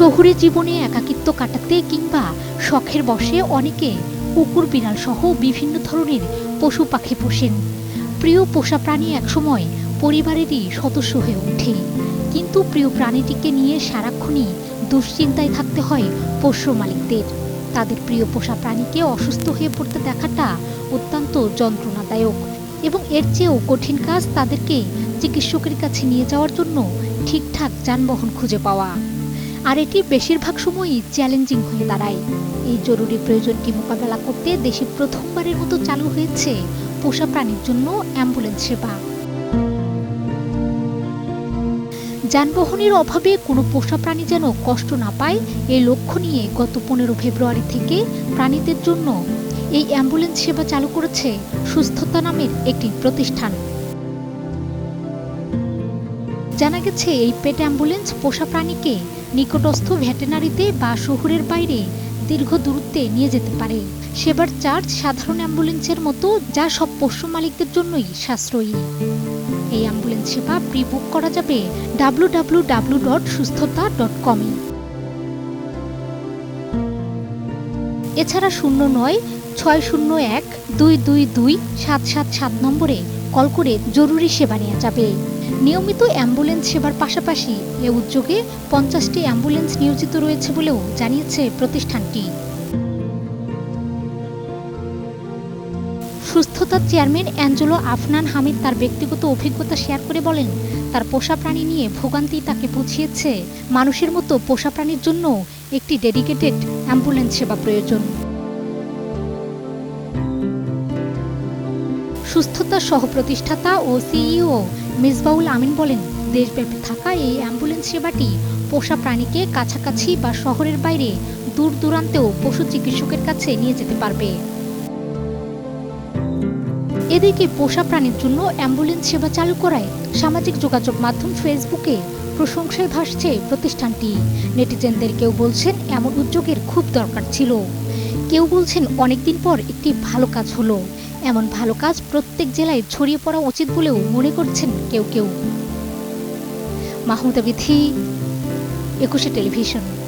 শহুরে জীবনে একাকিত্ব কাটাতে কিংবা শখের বশে অনেকে কুকুর, বিড়াল সহ বিভিন্ন ধরনের পশু পাখি পোষেন। প্রিয় পোষা প্রাণী একসময় পরিবারেরই সদস্য হয়ে ওঠে। কিন্তু প্রিয় প্রাণীটিকে নিয়ে সারাক্ষণই দুশ্চিন্তায় থাকতে হয় পোষ্য মালিকদের। তাদের প্রিয় পোষা প্রাণীকে অসুস্থ হয়ে পড়তে দেখাটা অত্যন্ত যন্ত্রণাদায়ক এবং এর চেয়েও কঠিন কাজ তাদেরকে চিকিৎসকের কাছে নিয়ে যাওয়ার জন্য ঠিকঠাক যানবাহন খুঁজে পাওয়া। আর এটি বেশিরভাগ সময়ই চ্যালেঞ্জিং হয়ে দাঁড়ায়। এই জরুরি প্রয়োজনটি মোকাবেলা করতে দেশে প্রথমবারের মতো চালু হয়েছে পোষা প্রাণীর জন্য অ্যাম্বুলেন্স সেবা। যানবাহনের অভাবে কোনো পোষা প্রাণী যেন কষ্ট না পায় এই লক্ষ্য নিয়ে গত পনেরো ফেব্রুয়ারি থেকে প্রাণীদের জন্য এই অ্যাম্বুলেন্স সেবা চালু করেছে সুস্থতা নামের একটি প্রতিষ্ঠান। জানা গেছে, এই পেট অ্যাম্বুলেন্স পোষা প্রাণীকে নিকটস্থ ভেটেনারিতে বা শহরের বাইরে দীর্ঘ দূরত্বে নিয়ে যেতে পারে। সেবার চার্জ সাধারণ অ্যাম্বুলেন্সের মতো, যা সব পশু মালিকদের জন্যই সাশ্রয়ী। এই অ্যাম্বুলেন্স সেবা প্রি বুক করা যাবে ডাব্লু ডাব্লু ডট সুস্থতা ডট কমে। এছাড়া শূন্য নয়, ছয় শূন্য এক, দুই দুই দুই, সাত সাত সাত নম্বরে কল করে জরুরি সেবা নেওয়া যাবে। নিয়মিত অ্যাম্বুলেন্স সেবার পাশাপাশি এ উদ্যোগে পঞ্চাশটি অ্যাম্বুলেন্স নিয়োজিত রয়েছে বলেও জানিয়েছে প্রতিষ্ঠানটি। সুস্থতার চেয়ারম্যান অ্যাঞ্জেলো আফনান হামিদ তার ব্যক্তিগত অভিজ্ঞতা শেয়ার করে বলেন, তার পোষা প্রাণী নিয়ে ভোগান্তি তাকে বুঝিয়েছে, মানুষের মতো পোষা প্রাণীর জন্য একটি ডেডিকেটেড অ্যাম্বুলেন্স সেবা প্রয়োজন। সুস্থতার সহ প্রতিষ্ঠাতা ও সিইও মিসবাউল আমিন বলেন, দেশব্যাপী থাকা এই অ্যাম্বুলেন্স সেবাটি পোষা প্রাণীকে কাছাকাছি বা শহরের বাইরে দূর দূরান্তেও পশু চিকিৎসকের কাছে নিয়ে যেতে পারবে। এদিকে পোষা প্রাণীর জন্য অ্যাম্বুলেন্স সেবা চালু করায় সামাজিক যোগাযোগ মাধ্যম ফেসবুকে প্রশংসায় ভাসছে প্রতিষ্ঠানটি। নেটিজেনদের কেউ বলছেন, এমন উদ্যোগের খুব দরকার ছিল। কেউ বলছেন, অনেকদিন পর একটি ভালো কাজ হলো। এমন ভালো কাজ প্রত্যেক জেলায় ছড়িয়ে পড়া উচিত বলেও মনে করছেন কেউ কেউ। মাহমুদা বিথি একুশে টেলিভিশন।